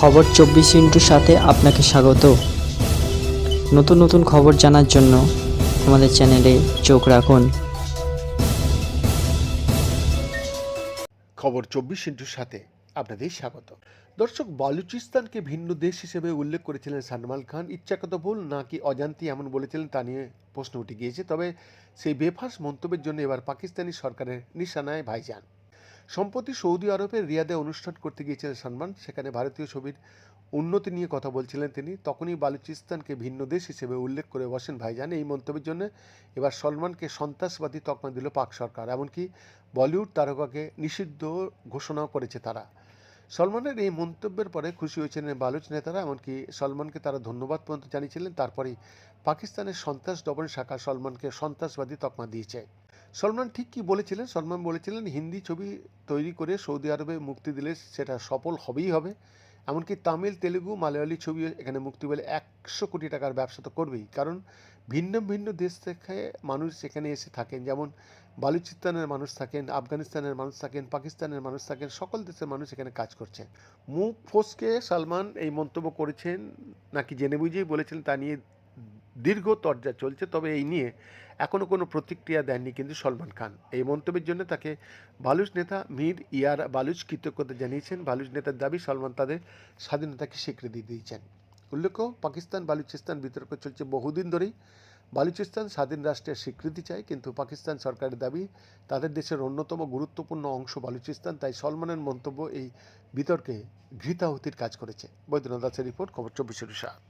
খবর চব্বিশ ইন্টুর সাথে আপনাকে স্বাগত। নতুন নতুন খবর জানার জন্য আমাদের চ্যানেলে চোখ রাখুন। খবর চব্বিশ ইন্টুর সাথে আপনাদের স্বাগত। দর্শক, বালুচিস্তানকে ভিন্ন দেশ হিসেবে উল্লেখ করেছিলেন সালমান খান। ইচ্ছাকৃত ভুল, নাকি অজান্তি এমন বলেছিলেন তা নিয়ে প্রশ্ন উঠে গিয়েছে। তবে সেই বেফাস মন্তব্যের জন্য এবার পাকিস্তানি সরকারের নিশানায় ভাইজান। সম্প্রতি সৌদি আরবের রিয়াদে অনুষ্ঠান করতে গিয়েছিলেন সালমান। সেখানে ভারতীয় ছবির উন্নতি নিয়ে কথা বলছিলেন তিনি। তখনই বালুচিস্তানকে ভিন্ন দেশ হিসেবে উল্লেখ করে বসেন ভাইজান। এই মন্তব্যের জন্য এবার সলমানকে সন্ত্রাসবাদী তকমা দিল পাক সরকার। এমনকি বলিউড তারকাকে নিষিদ্ধ ঘোষণাও করেছে তারা। সলমানের এই মন্তব্যের পরে খুশি হয়েছেন বালুচ নেতারা। এমনকি সলমানকে তারা ধন্যবাদ পর্যন্ত জানিয়েছিলেন। তারপরেই পাকিস্তানের সন্ত্রাস দমন শাখা সলমানকে সন্ত্রাসবাদী তকমা দিয়েছে। সলমান ঠিক কি বলেছিলেন? সলমান বলেছিলেন, হিন্দি ছবি তৈরি করে সৌদি আরবে মুক্তি দিলে সেটা সফল হবেই হবে। এমনকি তামিল, তেলেগু, মালয়ালি ছবি এখানে মুক্তি পেলে একশো কোটি টাকার ব্যবসা তো করবেই। কারণ ভিন্ন ভিন্ন দেশ থেকে মানুষ এখানে এসে থাকেন। যেমন বালুচিস্তানের মানুষ থাকেন, আফগানিস্তানের মানুষ থাকেন, পাকিস্তানের মানুষ থাকেন, সকল দেশের মানুষ এখানে কাজ করছে মুখ ফসকে সালমান এই মন্তব্য করেছেন নাকি জেনে বুঝেই বলেছিলেন তা নিয়ে দীর্ঘ তর্জা চলছে, তবে এই নিয়ে এখনও কোনো প্রতিক্রিয়া দেননি কিন্তু সলমান খান। এই মন্তব্যের জন্য তাকে বালুচ নেতা মীর ইয়ার বালুচ কৃতজ্ঞতা জানিয়েছেন। বালুচ নেতার দাবি, সলমান তাদের স্বাধীনতাকে স্বীকৃতি দিয়েছেন। উল্লেখ্য, পাকিস্তান বালুচিস্তান বিতর্ক চলছে বহুদিন ধরেই। বালুচিস্তান স্বাধীন রাষ্ট্রের স্বীকৃতি চায়, কিন্তু পাকিস্তান সরকারের দাবি, তাদের দেশের অন্যতম গুরুত্বপূর্ণ অংশ বালুচিস্তান, তাই সলমানের মন্তব্য এই বিতর্কে ঘৃতাহুতির কাজ করেছে। বৈদ্যনাথ দাসের রিপোর্ট, খবর চব্বিশের সাত